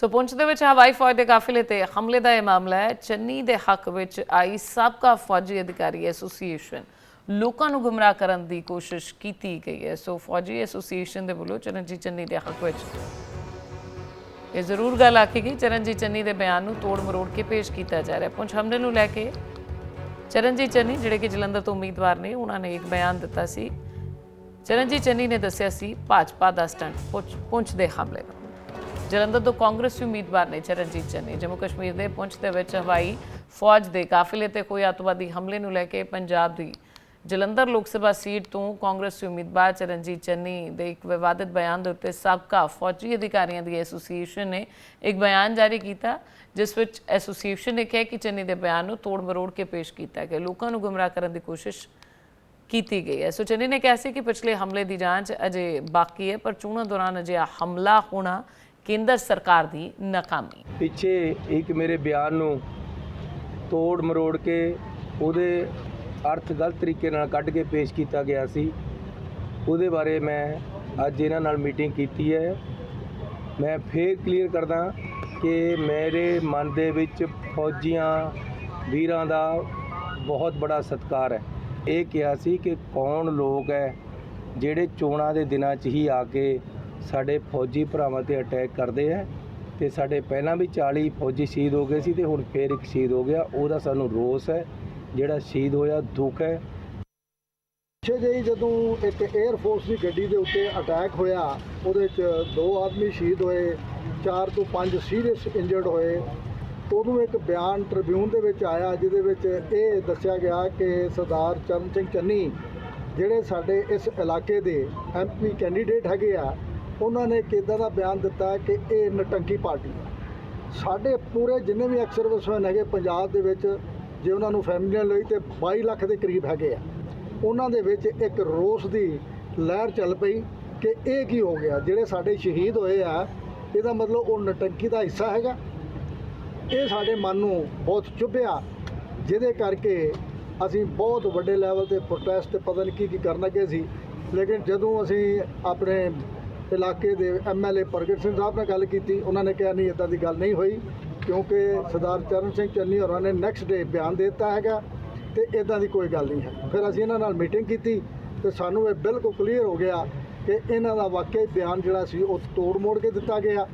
ਸੋ ਪੁੰਛ ਦੇ ਵਿੱਚ ਹਵਾਈ ਫੌਜ ਦੇ ਕਾਫ਼ਲੇ ਤੇ ਹਮਲੇ ਦਾ ਇਹ ਮਾਮਲਾ ਹੈ। ਚੰਨੀ ਦੇ ਹੱਕ ਵਿੱਚ ਆਈ ਸਾਬਕਾ ਫੌਜੀ ਅਧਿਕਾਰੀ ਐਸੋਸੀਏਸ਼ਨ ਲੋਕਾਂ ਨੂੰ ਗੁੰਮਰਾਹ ਕਰਨ ਦੀ ਕੋਸ਼ਿਸ਼ ਕੀਤੀ ਗਈ ਹੈ। ਸੋ ਫੌਜੀ ਐਸੋਸੀਏਸ਼ਨ ਦੇ ਵੱਲੋਂ ਚਰਨਜੀਤ ਚੰਨੀ ਦੇ ਹੱਕ ਵਿੱਚ ਇਹ ਜ਼ਰੂਰ ਗੱਲ ਆਖੀ ਗਈ। ਚਰਨਜੀਤ ਚੰਨੀ ਦੇ ਬਿਆਨ ਨੂੰ ਤੋੜ ਮਰੋੜ ਕੇ ਪੇਸ਼ ਕੀਤਾ ਜਾ ਰਿਹਾ ਹੈ। ਪੁੰਛ ਹਮਲੇ ਨੂੰ ਲੈ ਕੇ ਚਰਨਜੀਤ ਚੰਨੀ, ਜਿਹੜੇ ਕਿ ਜਲੰਧਰ ਤੋਂ ਉਮੀਦਵਾਰ ਨੇ, ਉਹਨਾਂ ਨੇ ਇੱਕ ਬਿਆਨ ਦਿੱਤਾ ਸੀ। ਚਰਨਜੀਤ ਚੰਨੀ ਨੇ ਦੱਸਿਆ ਸੀ, ਭਾਜਪਾ ਦਾ ਸਟੰਟ ਪੁੰਛ ਪੁੰਛ ਦੇ ਹਮਲੇ ਨੂੰ ਜਲੰਧਰ ਤੋਂ ਕਾਂਗਰਸੀ ਉਮੀਦਵਾਰ ਨੇ ਚਰਨਜੀਤ ਚੰਨੀ। ਜੰਮੂ ਕਸ਼ਮੀਰ ਦੇ ਪੁੰਛ ਦੇ ਵਿੱਚ ਹਵਾਈ ਫੌਜ ਦੇ ਕਾਫਿਲੇ ਤੇ ਕੋਈ ਅੱਤਵਾਦੀ ਹਮਲੇ ਨੂੰ ਲੈ ਕੇ ਪੰਜਾਬ ਦੀ ਜਲੰਧਰ ਲੋਕ ਸਭਾ ਸੀਟ ਤੋਂ ਕਾਂਗਰਸੀ ਉਮੀਦਵਾਰ ਚਰਨਜੀਤ ਚੰਨੀ ਦੇ ਇੱਕ ਵਿਵਾਦਿਤ ਬਿਆਨ ਦੇ ਉੱਤੇ ਸਾਬਕਾ ਫੌਜੀ ਅਧਿਕਾਰੀਆਂ ਦੀ ਐਸੋਸੀਏਸ਼ਨ ਨੇ ਇੱਕ ਬਿਆਨ ਜਾਰੀ ਕੀਤਾ, ਜਿਸ ਵਿੱਚ ਐਸੋਸੀਏਸ਼ਨ ਨੇ ਕਿਹਾ ਕਿ ਚੰਨੀ ਦੇ ਬਿਆਨ ਨੂੰ ਤੋੜ ਮਰੋੜ ਕੇ ਪੇਸ਼ ਕੀਤਾ ਗਿਆ। ਲੋਕਾਂ ਨੂੰ ਗੁੰਮਰਾਹ ਕਰਨ ਦੀ ਕੋਸ਼ਿਸ਼ ਕੀਤੀ ਗਈ ਹੈ। ਸੋ ਚੰਨੀ ਨੇ ਕਿਹਾ ਸੀ ਕਿ ਪਿਛਲੇ ਹਮਲੇ ਦੀ ਜਾਂਚ ਅਜੇ ਬਾਕੀ ਹੈ, ਪਰ ਚੋਣਾਂ ਦੌਰਾਨ ਅਜੇ ਹਮਲਾ ਹੋਣਾ ਕੇਂਦਰ ਸਰਕਾਰ ਦੀ ਨਾਕਾਮੀ। ਪਿੱਛੇ ਇੱਕ ਮੇਰੇ ਬਿਆਨ ਨੂੰ ਤੋੜ ਮਰੋੜ ਕੇ ਉਹਦੇ ਅਰਥ ਗਲਤ ਤਰੀਕੇ ਨਾਲ ਕੱਢ ਕੇ ਪੇਸ਼ ਕੀਤਾ ਗਿਆ ਸੀ। ਉਹਦੇ ਬਾਰੇ ਮੈਂ ਅੱਜ ਇਹਨਾਂ ਨਾਲ ਮੀਟਿੰਗ ਕੀਤੀ ਹੈ। ਮੈਂ ਫੇਰ ਕਲੀਅਰ ਕਰਦਾ ਕਿ ਮੇਰੇ ਮਨ ਦੇ ਵਿੱਚ ਫੌਜੀਆਂ ਵੀਰਾਂ ਦਾ ਬਹੁਤ ਬੜਾ ਸਤਿਕਾਰ ਹੈ। ਇਹ ਕਿਹਾ ਸੀ ਕਿ ਕੌਣ ਲੋਕ ਹੈ ਜਿਹੜੇ ਚੋਣਾਂ ਦੇ ਦਿਨਾਂ 'ਚ ਹੀ ਆ ਕੇ ਸਾਡੇ ਫੌਜੀ ਭਰਾਵਾਂ ਤੇ ਅਟੈਕ ਕਰਦੇ ਹੈ ਤੇ ਸਾਡੇ ਪਹਿਲਾਂ ਵੀ 40 ਫੌਜੀ ਸ਼ਹੀਦ ਹੋ ਗਏ ਸੀ ਤੇ ਹੁਣ ਫੇਰ ਇੱਕ ਸ਼ਹੀਦ ਹੋ ਗਿਆ। ਉਹਦਾ ਸਾਨੂੰ ਰੋਸ ਹੈ, ਜਿਹੜਾ ਸ਼ਹੀਦ ਹੋਇਆ, ਦੁੱਖ ਹੈ। ਪਿੱਛੇ ਜਿਹੀ ਜਦੋਂ ਇੱਕ 에ਅਰ ਫੋਰਸ ਦੀ ਗੱਡੀ ਦੇ ਉੱਤੇ ਅਟੈਕ ਹੋਇਆ, ਉਹਦੇ ਵਿੱਚ ਦੋ ਆਦਮੀ ਸ਼ਹੀਦ ਹੋਏ, ਚਾਰ ਤੋਂ ਪੰਜ ਸੀਰੀਅਸ ਇੰਜਰਡ ਹੋਏ। ਉਦੋਂ ਇੱਕ ਬਿਆਨ ਟ੍ਰਿਬਿਊਨ ਦੇ ਵਿੱਚ ਆਇਆ, ਜਿਹਦੇ ਵਿੱਚ ਇਹ ਦੱਸਿਆ ਗਿਆ ਕਿ ਸਰਦਾਰ ਚਰਨ ਸਿੰਘ ਚੰਨੀ, ਜਿਹੜੇ ਸਾਡੇ ਇਸ ਇਲਾਕੇ ਦੇ ਐਮਪੀ ਕੈਂਡੀਡੇਟ ਹੈਗੇ ਆ ਉਹਨਾਂ ਨੇ ਕਿੱਦਾਂ ਦਾ ਬਿਆਨ ਦਿੱਤਾ ਕਿ ਇਹ ਨਟੰਕੀ ਪਾਰਟੀ ਹੈ। ਸਾਡੇ ਪੂਰੇ ਜਿੰਨੇ ਵੀ ਐਕਸ ਸਰਵਿਸਮੈਨ ਹੈਗੇ ਪੰਜਾਬ ਦੇ ਵਿੱਚ, ਜੇ ਉਹਨਾਂ ਨੂੰ ਫੈਮਲੀਆਂ ਲਈ ਤੇ 22 ਲੱਖ ਦੇ ਕਰੀਬ ਹੈਗੇ ਆ, ਉਹਨਾਂ ਦੇ ਵਿੱਚ ਇੱਕ ਰੋਸ ਦੀ ਲਹਿਰ ਚੱਲ ਪਈ ਕਿ ਇਹ ਕੀ ਹੋ ਗਿਆ? ਜਿਹੜੇ ਸਾਡੇ ਸ਼ਹੀਦ ਹੋਏ ਆ, ਇਹਦਾ ਮਤਲਬ ਉਹ ਨਟੰਕੀ ਦਾ ਹਿੱਸਾ ਹੈਗਾ। ਇਹ ਸਾਡੇ ਮਨ ਨੂੰ ਬਹੁਤ ਚੁੱਭਿਆ, ਜਿਹਦੇ ਕਰਕੇ ਅਸੀਂ ਬਹੁਤ ਵੱਡੇ ਲੈਵਲ ਤੇ ਪ੍ਰੋਟੈਸਟ ਪਤਾ ਨਹੀਂ ਕੀ ਕੀ ਕਰਨ ਲੱਗੇ ਸੀ। ਲੇਕਿਨ ਜਦੋਂ ਅਸੀਂ ਆਪਣੇ ਇਲਾਕੇ ਦੇ ਐਮਐਲਏ ਪ੍ਰਗਟ ਸਿੰਘ ਸਾਹਿਬ ਨਾਲ ਗੱਲ ਕੀਤੀ। ਉਹਨਾਂ ਨੇ ਕਿਹਾ, ਨਹੀਂ ਇਦਾਂ ਦੀ ਗੱਲ ਨਹੀਂ ਹੋਈ, ਕਿਉਂਕਿ ਸਰਦਾਰ ਚਰਨ ਸਿੰਘ ਚੰਨੀ ਹੋਰਾਂ ਨੇ ਨੈਕਸਟ ਡੇ ਬਿਆਨ ਦੇ ਦਿੱਤਾ ਹੈਗਾ ਤੇ ਇਦਾਂ ਦੀ ਕੋਈ ਗੱਲ ਨਹੀਂ ਹੈ। ਫਿਰ ਅਸੀਂ ਇਹਨਾਂ ਨਾਲ ਮੀਟਿੰਗ ਕੀਤੀ ਤੇ ਸਾਨੂੰ ਇਹ ਬਿਲਕੁਲ ਕਲੀਅਰ ਹੋ ਗਿਆ ਕਿ ਇਹਨਾਂ ਦਾ ਵਾਕਈ ਬਿਆਨ ਜਿਹੜਾ ਸੀ, ਉਹ ਤੋੜ ਮੋੜ ਕੇ ਦਿੱਤਾ ਗਿਆ।